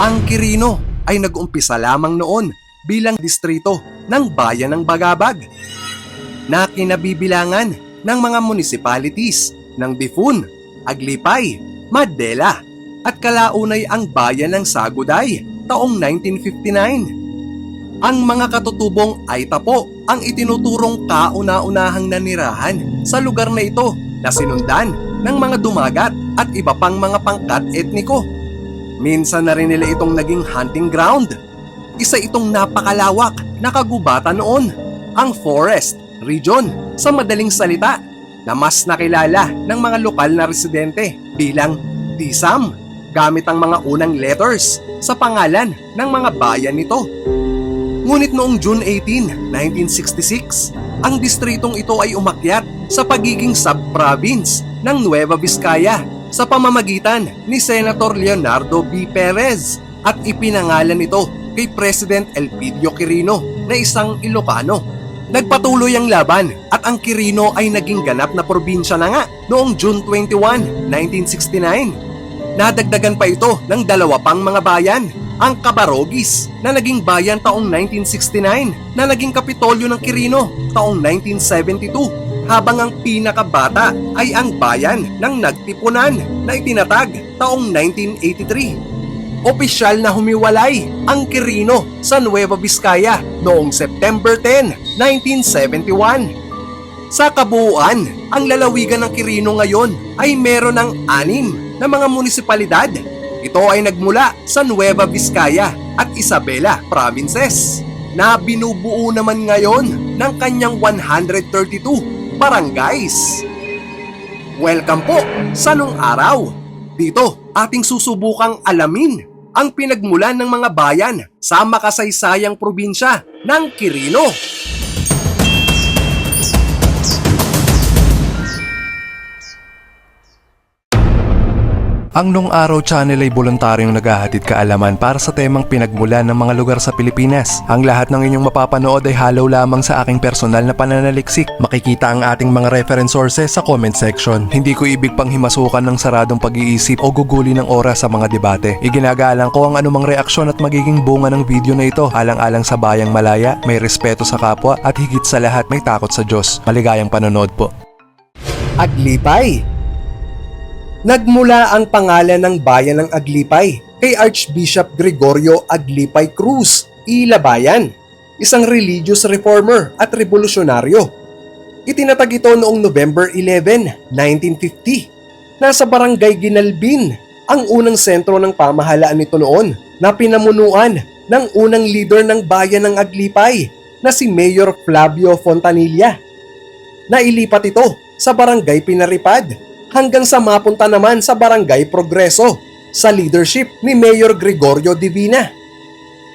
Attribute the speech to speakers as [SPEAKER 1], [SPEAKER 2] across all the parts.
[SPEAKER 1] Ang Quirino ay nag-umpisa lamang noon bilang distrito ng bayan ng Bagabag na kinabibilangan ng mga municipalities ng Bifun, Aglipay, Madela at kalaunay ang bayan ng Saguday taong 1959. Ang mga katutubong ay tapo ang itinuturong kauna-unahang nanirahan sa lugar na ito na sinundan ng mga dumagat at iba pang mga pangkat etniko. Minsan na rin nila itong naging hunting ground. Isa itong napakalawak na kagubatan noon, ang forest region sa madaling salita na mas nakilala ng mga lokal na residente bilang Tisam gamit ang mga unang letters sa pangalan ng mga bayan nito. Ngunit noong June 18, 1966, ang distritong ito ay umakyat sa pagiging sub-province ng Nueva Vizcaya sa pamamagitan ni Senator Leonardo B. Perez at ipinangalan ito kay President Elpidio Quirino na isang Ilocano. Nagpatuloy ang laban at ang Quirino ay naging ganap na probinsya na nga noong June 21, 1969. Nadagdagan pa ito ng dalawa pang mga bayan, ang Cabarogis na naging bayan taong 1969 na naging kapitolyo ng Quirino taong 1972 habang ang pinakabata ay ang bayan ng Nagtipunan na itinatag taong 1983. Opisyal na humiwalay ang Quirino sa Nueva Vizcaya noong September 10, 1971. Sa kabuuan, ang lalawigan ng Quirino ngayon ay meron ng anim na mga munisipalidad. Ito ay nagmula sa Nueva Vizcaya at Isabela provinces na binubuo naman ngayon ng kanyang 132 barangays. Welcome po sa nung araw. Dito, ating susubukang alamin ang pinagmulan ng mga bayan sa makasaysayang probinsya ng Quirino.
[SPEAKER 2] Ang Nung Araw Channel ay voluntaryong naghahatid kaalaman para sa temang pinagmulan ng mga lugar sa Pilipinas. Ang lahat ng inyong mapapanood ay halaw lamang sa aking personal na pananaliksik. Makikita ang ating mga reference sources sa comment section. Hindi ko ibig pang himasukan ng saradong pag-iisip o guguli ng oras sa mga debate. Iginagalang ko ang anumang reaksyon at magiging bunga ng video na ito alang-alang sa bayang malaya, may respeto sa kapwa at higit sa lahat may takot sa Diyos. Maligayang panonood po.
[SPEAKER 1] Aglipay. Nagmula ang pangalan ng bayan ng Aglipay kay Archbishop Gregorio Aglipay Cruz, Ilabayan, isang religious reformer at revolusyonaryo. Itinatag ito noong November 11, 1950. Nasa barangay Ginalbin, ang unang sentro ng pamahalaan nito noon na pinamunuan ng unang leader ng bayan ng Aglipay na si Mayor Flavio Fontanilla. Nailipat ito sa barangay Pinaripad hanggang sa mapunta naman sa Barangay Progreso sa leadership ni Mayor Gregorio Divina.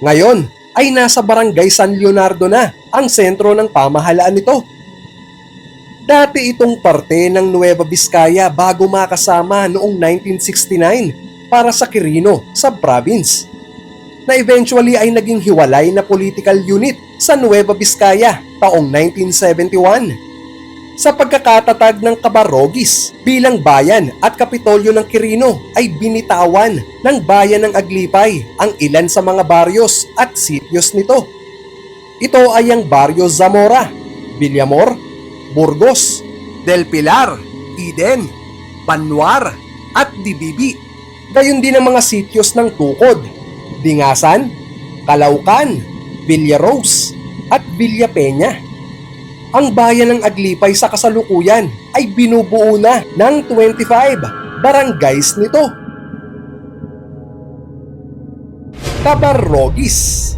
[SPEAKER 1] Ngayon ay nasa Barangay San Leonardo na ang sentro ng pamahalaan nito. Dati itong parte ng Nueva Vizcaya bago makasama noong 1969 para sa Quirino sa province na eventually ay naging hiwalay na political unit sa Nueva Vizcaya taong 1971 sa pagkakatatag ng Cabarogis bilang bayan at kapitolyo ng Quirino ay binitawan ng bayan ng Aglipay ang ilan sa mga baryos at sityos nito. Ito ay ang Baryo Zamora, Villamor, Burgos, Del Pilar, Eden, Panuar at Dibibi. Gayon din ang mga sityos ng Tukod, Dingasan, Calaucan, Villarose at Villa Peña ang bayan ng Aglipay sa kasalukuyan ay binubuo na ng 25 barangays nito. Tabarrogis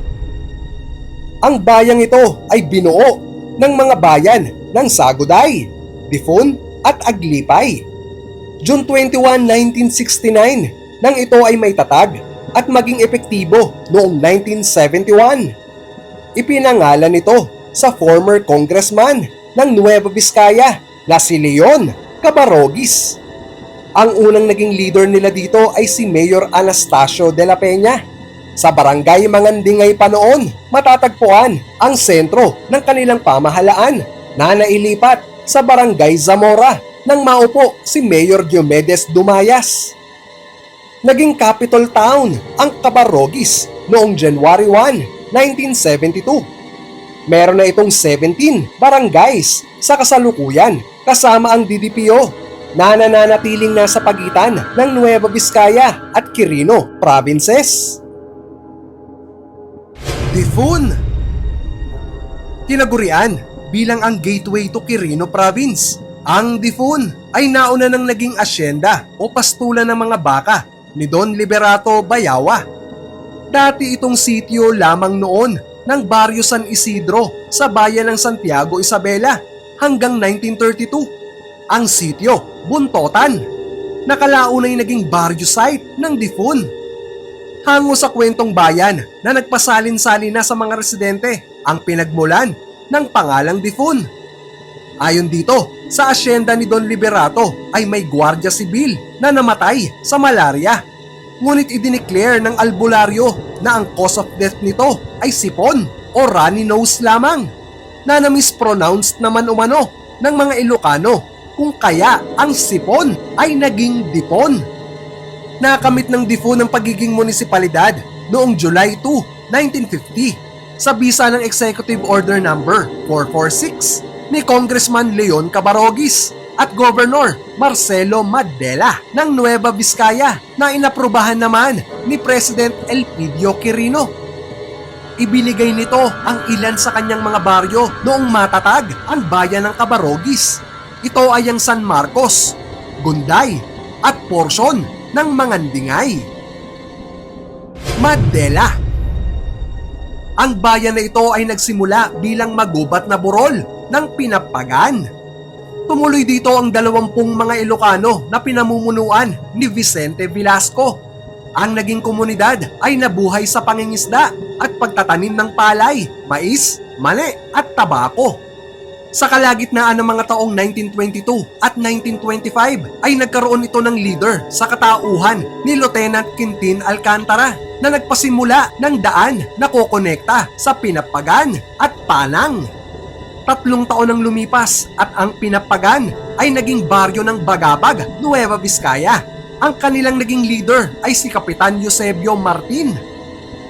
[SPEAKER 1] Ang bayang ito ay binuo ng mga bayan ng Saguday, Difon at Aglipay. June 21, 1969 nang ito ay may tatag at maging epektibo noong 1971. Ipinangalan ito sa former congressman ng Nueva Vizcaya na si Leon Cabarogis. Ang unang naging leader nila dito ay si Mayor Anastasio de la Peña. Sa barangay Mangandingay pa noon, matatagpuan ang sentro ng kanilang pamahalaan na nailipat sa barangay Zamora nang maupo si Mayor Diomedes Dumayas. naging capital town ang Cabarogis noong January 1, 1972. Meron na itong 17 barangays sa kasalukuyan kasama ang DDPO na nananatiling nasa pagitan ng Nueva Vizcaya at Quirino provinces. Difun Tinagurian bilang ang gateway to Quirino province. Ang Difun ay nauna nang naging asyenda o pastulan ng mga baka ni Don Liberato Bayawa. Dati itong sitio lamang noon ng Barrio San Isidro sa bayan ng Santiago Isabela hanggang 1932. Ang sitio, Buntotan. Nakalaunay naging barrio site ng Difun. Hango sa kwentong bayan na nagpasalin-salin na sa mga residente ang pinagmulan ng pangalang Difun. Ayon dito, sa asyenda ni Don Liberato ay may gwardiya sibil na namatay sa malaria. Ngunit idineclare ng albularyo na ang cause of death nito ay sipon o runny nose lamang na na-mispronounced naman umano ng mga Ilocano kung kaya ang sipon ay naging dipon. Nakamit ng Difo ng pagiging munisipalidad noong July 2, 1950 sa bisa ng Executive Order Number 446 ni Congressman Leon Cabarogis at Governor Marcelo Madela ng Nueva Vizcaya na inaprubahan naman ni President Elpidio Quirino. Ibiligay nito ang ilan sa kanyang mga baryo noong matatag ang bayan ng Cabarogis. Ito ay ang San Marcos, Gunday at porsyon ng Mangandingay. Madela Ang bayan na ito ay nagsimula bilang magubat na burol ng Pinapagan. Tumuloy dito ang dalawampung mga Ilocano na pinamumunuan ni Vicente Velasco. Ang naging komunidad ay nabuhay sa pangingisda at pagtatanim ng palay, mais, mani at tabako. Sa kalagitnaan ng mga taong 1922 at 1925 ay nagkaroon ito ng leader sa katauhan ni Lieutenant Quintin Alcantara na nagpasimula ng daan na kokonekta sa Pinapagan at Panang. Tatlong taon ang lumipas at ang Pinapagan ay naging baryo ng Bagabag, Nueva Vizcaya. Ang kanilang naging leader ay si Kapitan Eusebio Martin.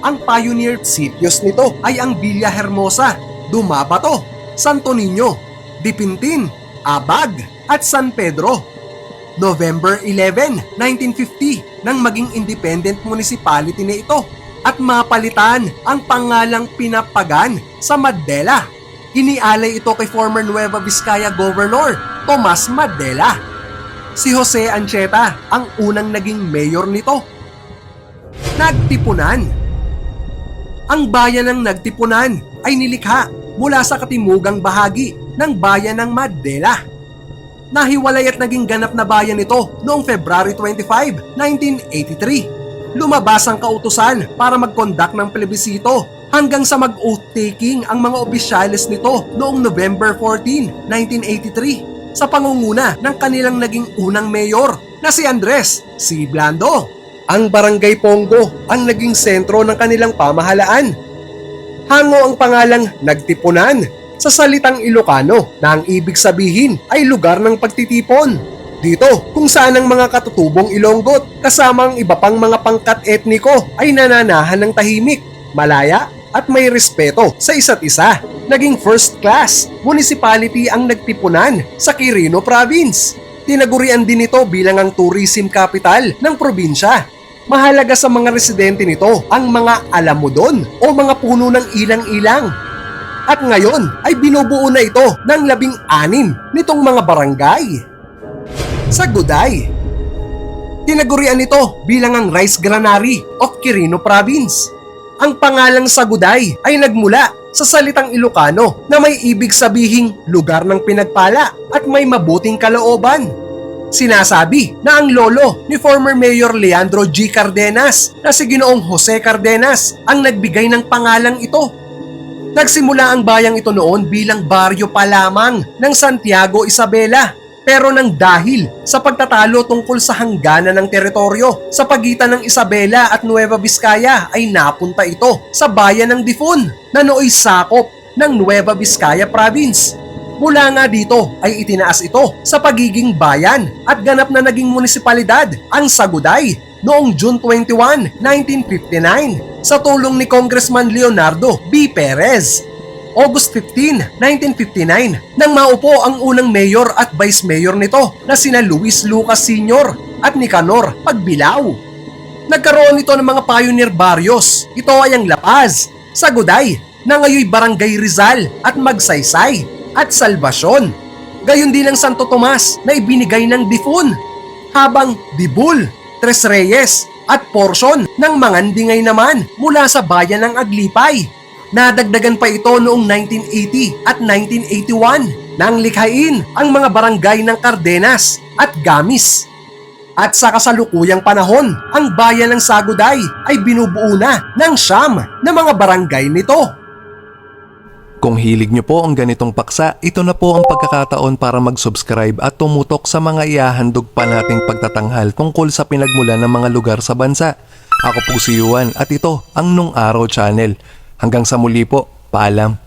[SPEAKER 1] Ang pioneer sitios nito ay ang Villa Hermosa, Dumabato, Santo Niño, Dipintin, Abag at San Pedro. November 11, 1950 nang maging independent municipality na ito at mapalitan ang pangalang Pinapagan sa Madela. Inialay ito kay former Nueva Vizcaya Governor Tomas Madela. Si Jose Ancheta ang unang naging mayor nito. Nagtipunan Ang bayan ng Nagtipunan ay nilikha mula sa katimugang bahagi ng bayan ng Madela. Nahiwalay at naging ganap na bayan ito noong February 25, 1983. Lumabas ang kautusan para mag-conduct ng plebisito hanggang sa mag-oath taking ang mga opisyalis nito noong November 14, 1983 sa pangunguna ng kanilang naging unang mayor na si Andres C. Blando. Ang Barangay Pongo ang naging sentro ng kanilang pamahalaan hango ang pangalang Nagtipunan sa salitang Ilocano na ang ibig sabihin ay lugar ng pagtitipon. Dito kung saan ang mga katutubong Ilonggot kasama ang iba pang mga pangkat etniko ay nananahan ng tahimik, malaya at may respeto sa isa't isa. Naging first class municipality ang nagtipunan sa Quirino Province. Tinagurian din ito bilang ang tourism capital ng probinsya Mahalaga sa mga residente nito ang mga alamodon o mga puno ng ilang-ilang. At ngayon ay binubuo na ito ng labing anim nitong mga barangay. Sa Guday, tinagurian ito bilang ang Rice Granary of Quirino Province. Ang pangalang Saguday ay nagmula sa salitang Ilocano na may ibig sabihing lugar ng pinagpala at may mabuting kalooban. Sinasabi na ang lolo ni former Mayor Leandro G. Cardenas na si Ginoong Jose Cardenas ang nagbigay ng pangalang ito. Nagsimula ang bayang ito noon bilang baryo pa lamang ng Santiago Isabela pero nang dahil sa pagtatalo tungkol sa hangganan ng teritoryo sa pagitan ng Isabela at Nueva Vizcaya ay napunta ito sa bayan ng Difon na nooy sakop ng Nueva Vizcaya Province Mula nga dito ay itinaas ito sa pagiging bayan at ganap na naging munisipalidad ang Saguday noong June 21, 1959 sa tulong ni Congressman Leonardo B. Perez. August 15, 1959 nang maupo ang unang mayor at vice mayor nito na sina Luis Lucas Sr. at Nicanor Pagbilao. Nagkaroon ito ng mga pioneer barrios. Ito ay ang La Paz, Saguday, na ngayoy Barangay Rizal at Magsaysay at Salvacion. Gayon din ang Santo Tomas na ibinigay ng Difun, habang Dibul, Tres Reyes at porsyon ng Mangandingay naman mula sa bayan ng Aglipay. Nadagdagan pa ito noong 1980 at 1981 nang likhain ang mga barangay ng Cardenas at Gamis. At sa kasalukuyang panahon, ang bayan ng Saguday ay binubuo na ng siyam na mga barangay nito.
[SPEAKER 2] Kung hilig nyo po ang ganitong paksa, ito na po ang pagkakataon para mag-subscribe at tumutok sa mga iahandog pa nating pagtatanghal tungkol sa pinagmulan ng mga lugar sa bansa. Ako po si Yuan at ito ang Nung Araw Channel. Hanggang sa muli po, paalam.